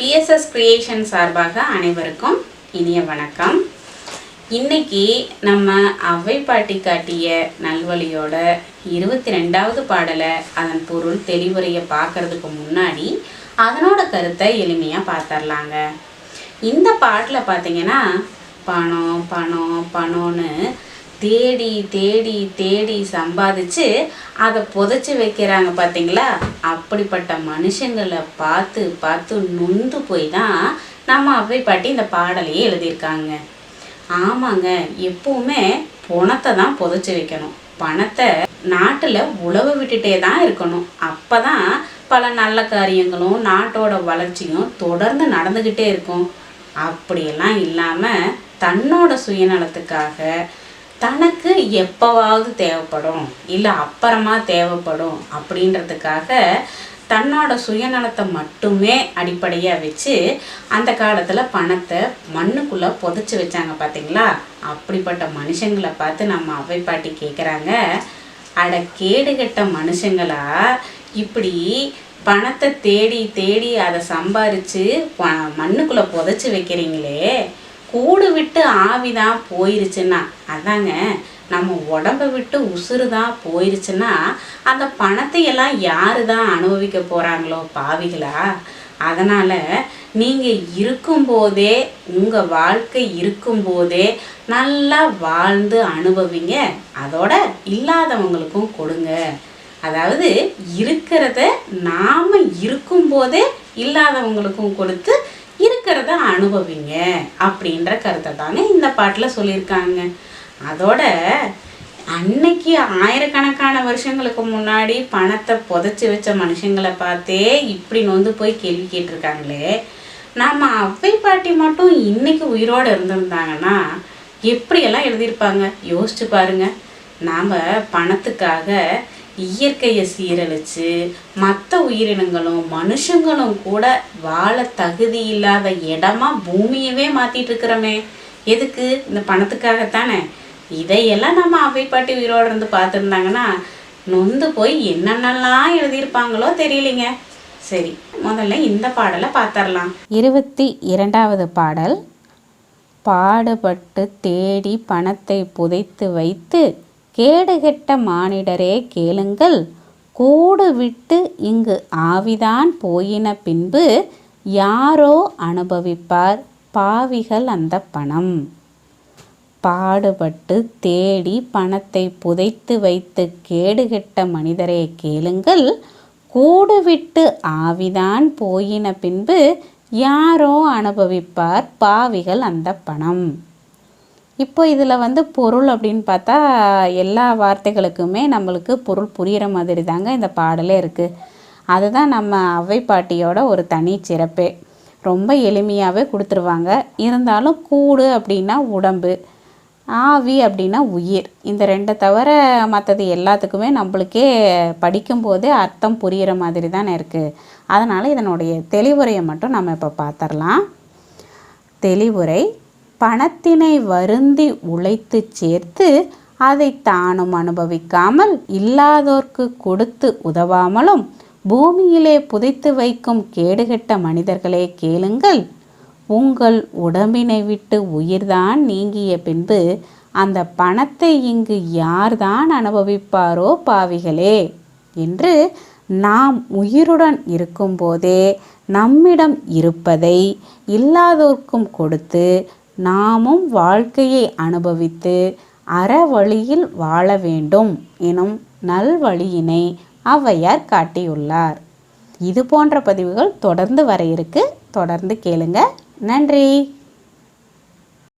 BSS creation சார்பாக அனைவருக்கும் இனிய வணக்கம். இன்னைக்கு நம்ம அவை பாட்டி காட்டிய நல்வழியோட இருபத்தி ரெண்டாவது பாடலை அதன் பொருள் தெளிவுரையை பார்க்கறதுக்கு முன்னாடி அதனோட கருத்தை எளிமையாக பார்த்தர்லாங்க இந்த பாட்டில் பார்த்தீங்கன்னா பணம் பணம் பணம்னு தேடி தேடி தேடி சம்பாதிச்சு அதை புதைச்சி வைக்கிறாங்க பார்த்தீங்களா அப்படிப்பட்ட மனுஷங்களை பார்த்து பார்த்து நொந்து போய் தான் நம்ம அவை பாட்டி இந்த பாடலையே எழுதியிருக்காங்க. ஆமாங்க எப்பவுமே பணத்தை தான் புதைச்சி வைக்கணும். பணத்தை நாட்டில் உழவு விட்டுட்டே தான் இருக்கணும். அப்போ தான் பல நல்ல காரியங்களும் நாட்டோட வளர்ச்சியும் தொடர்ந்து நடந்துக்கிட்டே இருக்கும். அப்படியெல்லாம் இல்லாமல் தன்னோட சுயநலத்துக்காக தனக்கு எப்போவாவது தேவைப்படும் இல்லை அப்புறமா தேவைப்படும் அப்படின்றதுக்காக தன்னோட சுயநலத்தை மட்டுமே அடிப்படையாக வச்சு அந்த காலத்தில் பணத்தை மண்ணுக்குள்ளே புதைச்சி வச்சாங்க பார்த்தீங்களா அப்படிப்பட்ட மனுஷங்களை பார்த்து நம்ம அவை பாட்டி கேட்குறாங்க அட கேடுகட்ட மனுஷங்களா இப்படி பணத்தை தேடி தேடி அதை சம்பாரித்து மண்ணுக்குள்ளே புதைச்சி வைக்கிறீங்களே கூடு விட்டு ஆவி தான் போயிருச்சுன்னா அதாங்க நம்ம உடம்ப விட்டு உசுறு தான் போயிருச்சுன்னா அந்த பணத்தை எல்லாம் யாரு தான் அனுபவிக்க போகிறாங்களோ பாவிகளா? அதனால் நீங்கள் இருக்கும்போதே உங்கள் வாழ்க்கை இருக்கும்போதே நல்லா வாழ்ந்து அனுபவிங்க. அதோட இல்லாதவங்களுக்கும் கொடுங்க. அதாவது இருக்கிறத நாம் இருக்கும்போதே இல்லாதவங்களுக்கும் கொடுத்து இருக்கிறத அனுபவிங்க அப்படின்ற கருத்தை தாங்க இந்த பாட்டில் சொல்லியிருக்காங்க. அதோட அன்னைக்கு ஆயிரக்கணக்கான வருஷங்களுக்கு முன்னாடி பணத்தை புதைச்சி வச்ச மனுஷங்களை பார்த்தே இப்படி நொந்து போய் கேள்வி கேட்டிருக்காங்களே. நம்ம அவ்வை பாட்டி மட்டும் இன்னைக்கு உயிரோடு இருந்திருந்தாங்கன்னா எப்படியெல்லாம் எழுதியிருப்பாங்க? யோசிச்சு பாருங்க. நாம் பணத்துக்காக இயற்கையை சீரழிச்சு மற்ற உயிரினங்களும் மனுஷங்களும் கூட வாழ தகுதி இல்லாத இடமா பூமியவே மாத்திட்டு இருக்கிறோமே. எதுக்கு? இந்த பணத்துக்காகத்தானே. இதையெல்லாம் நம்ம அவை பாட்டி உயிரோடு இருந்து பார்த்துருந்தாங்கன்னா நொந்து போய் என்னென்னலாம் எழுதியிருப்பாங்களோ தெரியலைங்க. சரி முதல்ல இந்த பாடலை பார்த்துடலாம் இருபத்தி இரண்டாவது பாடல் பாடுபட்டு தேடி பணத்தை புதைத்து வைத்து கேடுகெட்ட மானிடரே கேளுங்கள். கூடு விட்டு இங்கு ஆவிதான் போயின பின்பு யாரோ அனுபவிப்பார் பாவிகள் அந்த பணம். பாடுபட்டு தேடி பணத்தை புதைத்து வைத்து கேடுகெட்ட மனிதரே கேளுங்கள். கூடு விட்டு ஆவிதான் போயின பின்பு யாரோ அனுபவிப்பார் பாவிகள் அந்த பணம். இப்போ இதில் வந்து பொருள் அப்படின்னு பார்த்தா எல்லா வார்த்தைகளுக்குமே நம்மளுக்கு பொருள் புரிகிற மாதிரி தாங்க இந்த பாடலே இருக்குது அதுதான் நம்ம அவ்வை பாட்டியோட ஒரு தனி சிறப்பே. ரொம்ப எளிமையாகவே கொடுத்துருவாங்க. இருந்தாலும் கூடு அப்படின்னா உடம்பு ஆவி அப்படின்னா உயிர். இந்த ரெண்டை தவிர மற்றது எல்லாத்துக்குமே நம்மளுக்கே படிக்கும்போதே அர்த்தம் புரிகிற மாதிரி தானே இருக்குது அதனால் இதனுடைய தெளிவுரையை மட்டும் நம்ம இப்போ பார்த்துடலாம் தெளிவுரை பணத்தினை வருந்தி உழைத்து சேர்த்து அதை தானும் அனுபவிக்காமல் இல்லாதோர்க்கு கொடுத்து உதவாமலும் பூமியிலே புதைத்து வைக்கும் கேடுகெட்ட மனிதர்களே கேளுங்கள். உங்கள் உடம்பினை விட்டு உயிர்தான் நீங்கிய பின்பு அந்த பணத்தை இங்கு யார்தான் அனுபவிப்பாரோ பாவிகளே என்று நாம் உயிருடன் இருக்கும்போதே நம்மிடம் இருப்பதை இல்லாதோர்க்கும் கொடுத்து நாமும் வாழ்க்கையை அனுபவித்து அற வழியில் வாழ வேண்டும் எனும் நல்வழியினை ஔவையார் காட்டியுள்ளார். இது போன்ற பதிவுகள் தொடர்ந்து வர இருக்கு. தொடர்ந்து கேளுங்க. நன்றி.